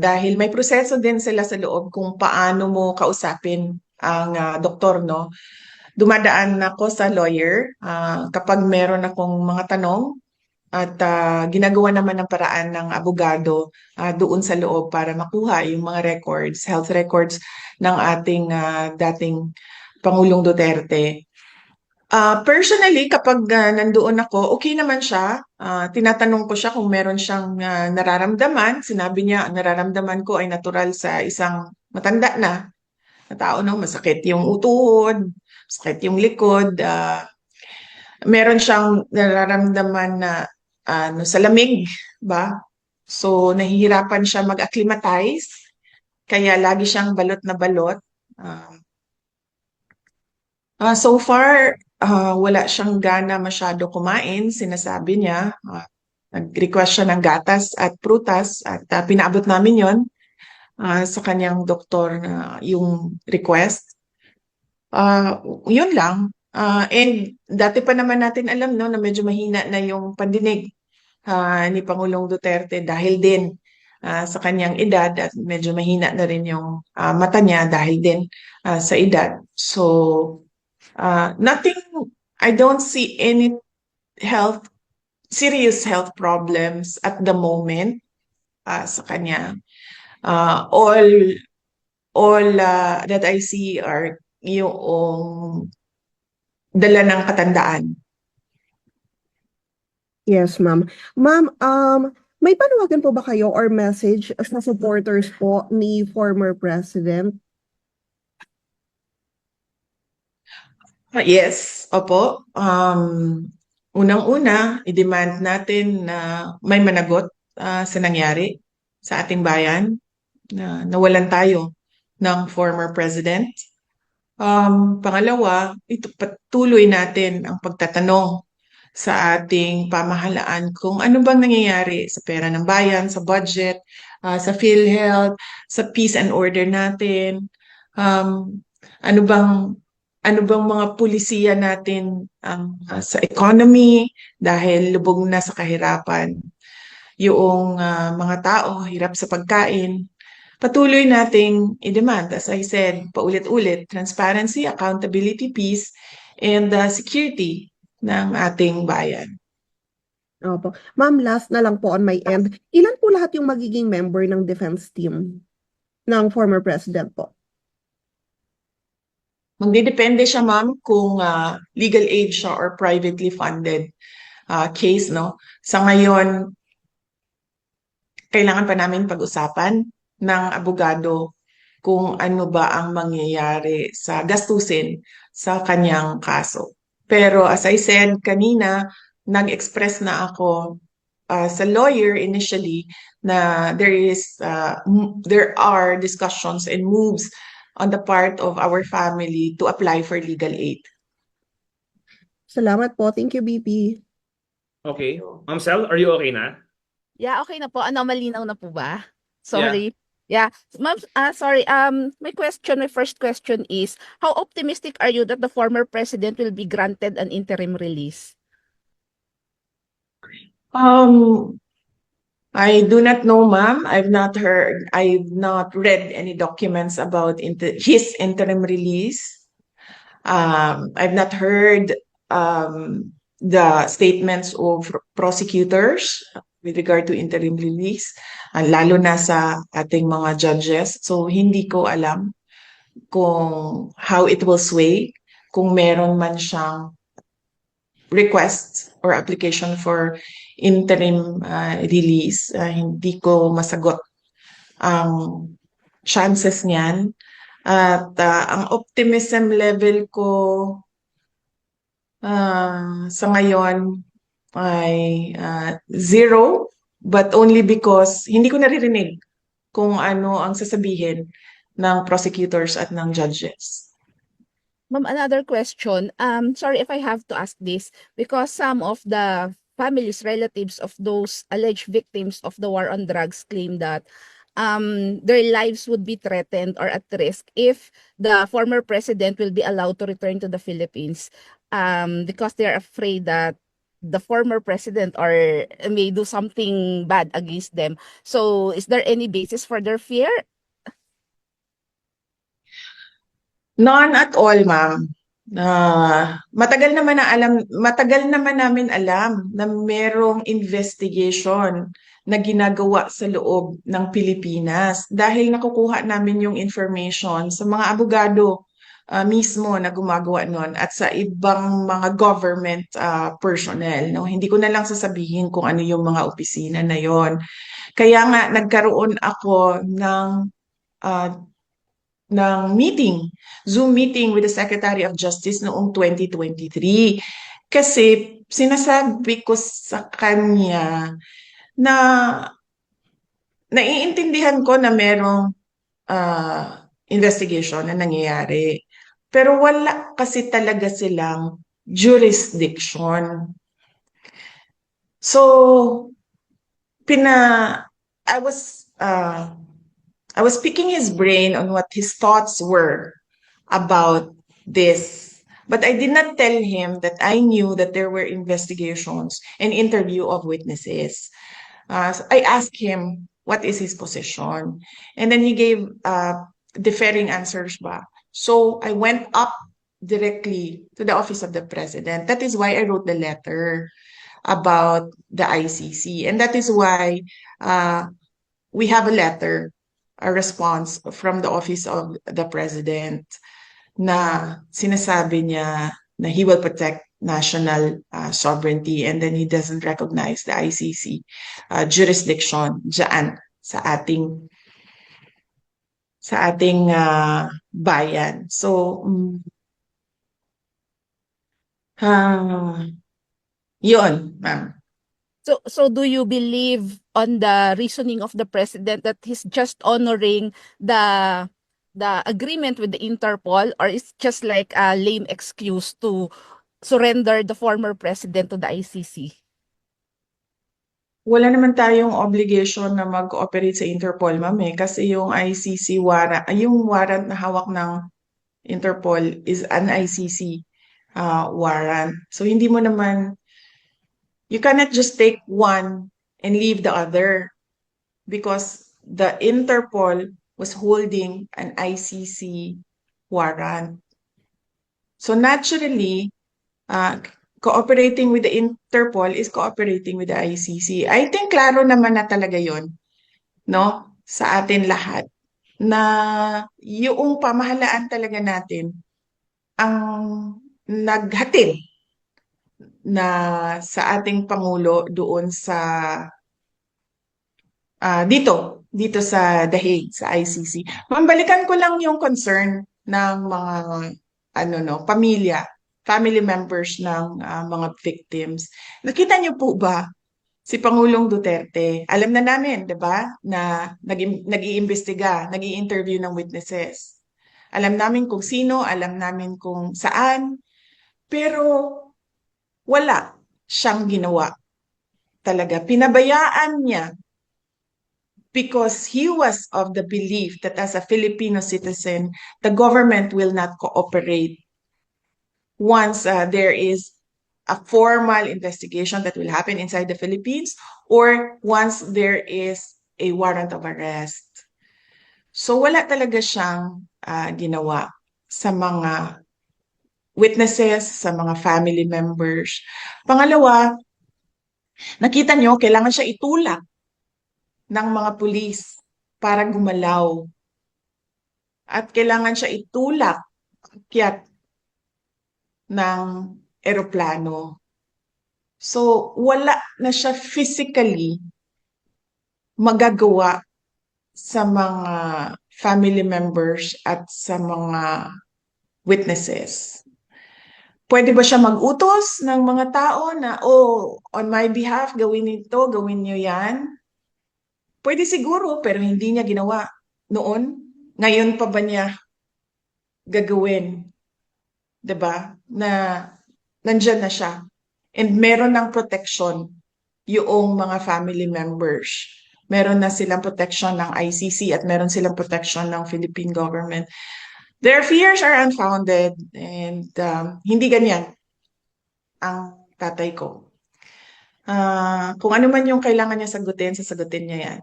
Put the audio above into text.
dahil may proseso din sila sa loob kung paano mo kausapin ang ah, doktor, no? Dumadaan ako sa lawyer ah, kapag meron akong mga tanong at ah, ginagawa naman ng paraan ng abogado ah, doon sa loob para makuha yung mga records, health records ng ating ah, dating Pangulong Duterte. Ah, personally, kapag ah, nandoon ako, okay naman siya. Ah, tinatanong ko siya kung meron siyang ah, nararamdaman. Sinabi niya, ang nararamdaman ko ay natural sa isang matanda na na tao, no? Masakit yung utuhod, masakit yung likod. ah, meron siyang nararamdaman na ano, sa lamig, ba? So, nahihirapan siya mag-acclimatize. Kaya lagi siyang balot na balot. Ah, Ah, so far, ah, wala siyang gana masyado kumain, sinasabi niya. Ah, nag-request siya ng gatas at prutas at ah, pinaabot namin yon ah, sa kanyang doktor na yung request. Ah, yun lang. Ah, and dati pa naman natin alam no, na medyo mahina na yung pandinig ah, ni Pangulong Duterte dahil din ah, sa kanyang edad at medyo mahina na rin yung ah, mata niya dahil din ah, sa edad. So, Uh, nothing, I don't see any health, serious health problems at the moment uh, sa kanya. Uh, all, all uh, that I see are yung dala ng katandaan. Yes, ma'am. Ma'am, um, may panawagan po ba kayo or message sa supporters po ni former president? Yes, opo. Um, unang-una, i-demand natin na may managot ah, sa nangyari sa ating bayan na nawalan tayo ng former president. Um, pangalawa, ito patuloy natin ang pagtatanong sa ating pamahalaan kung ano bang nangyayari sa pera ng bayan, sa budget, ah, sa PhilHealth, sa peace and order natin. Um, ano bang ano bang mga pulisiya natin ang ah, sa economy dahil lubog na sa kahirapan yung ah, mga tao hirap sa pagkain patuloy nating i-demand as I said paulit-ulit transparency accountability peace and ah, security ng ating bayan Opo. Ma'am, last na lang po on my end. Ilan po lahat yung magiging member ng defense team ng former president po? Magdidepende siya, ma'am, kung ah, legal aid siya or privately funded ah, case, no? Sa ngayon, kailangan pa namin pag-usapan ng abogado kung ano ba ang mangyayari sa gastusin sa kanyang kaso. Pero as I said kanina, nag-express na ako ah, sa lawyer initially na there is m- there are discussions and moves on the part of our family to apply for legal aid. Salamat po. Thank you, BP. Okay. Ma'am Sel, are you okay na? Yeah, okay na po. Ano, malinaw na po ba? Sorry. Yeah. Ma'am, ah, sorry. Um, my question, my first question is, how optimistic are you that the former president will be granted an interim release? Um, I do not know, ma'am. I've not heard, I've not read any documents about inter his interim release. Um, I've not heard um, the statements of prosecutors with regard to interim release, ah, lalo na sa ating mga judges. So, hindi ko alam kung how it will sway, kung meron man siyang request or application for interim uh, release. Uh, hindi ko masagot ang chances niyan. At uh, ang optimism level ko uh, sa ngayon ay uh, zero, but only because hindi ko naririnig kung ano ang sasabihin ng prosecutors at ng judges. Ma'am, another question. Um, sorry if I have to ask this because some of the families, relatives of those alleged victims of the war on drugs claim that um, their lives would be threatened or at risk if the former president will be allowed to return to the Philippines um, because they're afraid that the former president or may do something bad against them. So is there any basis for their fear? None at all, ma'am. Ah, matagal naman na alam, matagal naman namin alam na merong investigation na ginagawa sa loob ng Pilipinas dahil nakukuha namin yung information sa mga abogado ah, mismo na gumagawa nun at sa ibang mga government ah, personnel. No? Hindi ko na lang sasabihin kung ano yung mga opisina na yon. Kaya nga nagkaroon ako ng ah, ng meeting, Zoom meeting with the Secretary of Justice noong 2023. Kasi sinasabi ko sa kanya na naiintindihan ko na merong ah, investigation na nangyayari. Pero wala kasi talaga silang jurisdiction. So, pina, I was, uh, I was picking his brain on what his thoughts were about this. But I did not tell him that I knew that there were investigations and interview of witnesses. Uh, so I asked him what is his position. And then he gave uh, differing answers ba. So I went up directly to the office of the president. That is why I wrote the letter about the ICC. And that is why uh, we have a letter, a response from the office of the president na sinasabi niya na he will protect national uh, sovereignty and then he doesn't recognize the ICC uh, jurisdiction dyan sa ating sa ating uh, bayan. So, mm, ah, yun, ma'am. So, so do you believe on the reasoning of the president that he's just honoring the the agreement with the Interpol, or it's just like a lame excuse to surrender the former president to the ICC? Wala naman tayong obligation na mag-cooperate sa Interpol, ma'am, eh, kasi yung ICC warrant, yung warrant na hawak ng Interpol is an ICC uh, warrant. So hindi mo naman, you cannot just take one and leave the other because the Interpol was holding an ICC warrant. So naturally, uh, cooperating with the Interpol is cooperating with the ICC. I think klaro naman na talaga yon, no? Sa atin lahat na yung pamahalaan talaga natin ang naghatid na sa ating pangulo doon sa ah, dito dito sa The Hague sa ICC. Mambalikan ko lang yung concern ng mga ano no, pamilya family members ng ah, mga victims. Nakita niyo po ba si Pangulong Duterte? Alam na namin, 'di ba, na nag nag-iimbestiga, nag-i-interview ng witnesses. Alam namin kung sino, alam namin kung saan, pero wala siyang ginawa. Talaga, pinabayaan niya because he was of the belief that as a Filipino citizen, the government will not cooperate once uh, there is a formal investigation that will happen inside the Philippines or once there is a warrant of arrest. So wala talaga siyang ah, ginawa sa mga witnesses, sa mga family members. Pangalawa, nakita nyo, kailangan siya itulak ng mga pulis para gumalaw. At kailangan siya itulak akyat ng eroplano. So, wala na siya physically magagawa sa mga family members at sa mga witnesses. Pwede ba siya mag-utos ng mga tao na, oh, on my behalf, gawin ito, gawin niyo yan? Pwede siguro, pero hindi niya ginawa noon. Ngayon pa ba niya gagawin? ba? Na nandyan na siya. And meron ng protection yung mga family members. Meron na silang protection ng ICC at meron silang protection ng Philippine government. Their fears are unfounded and um, hindi ganyan ang tatay ko. Ah, kung ano man yung kailangan niya sagutin, sasagutin niya yan.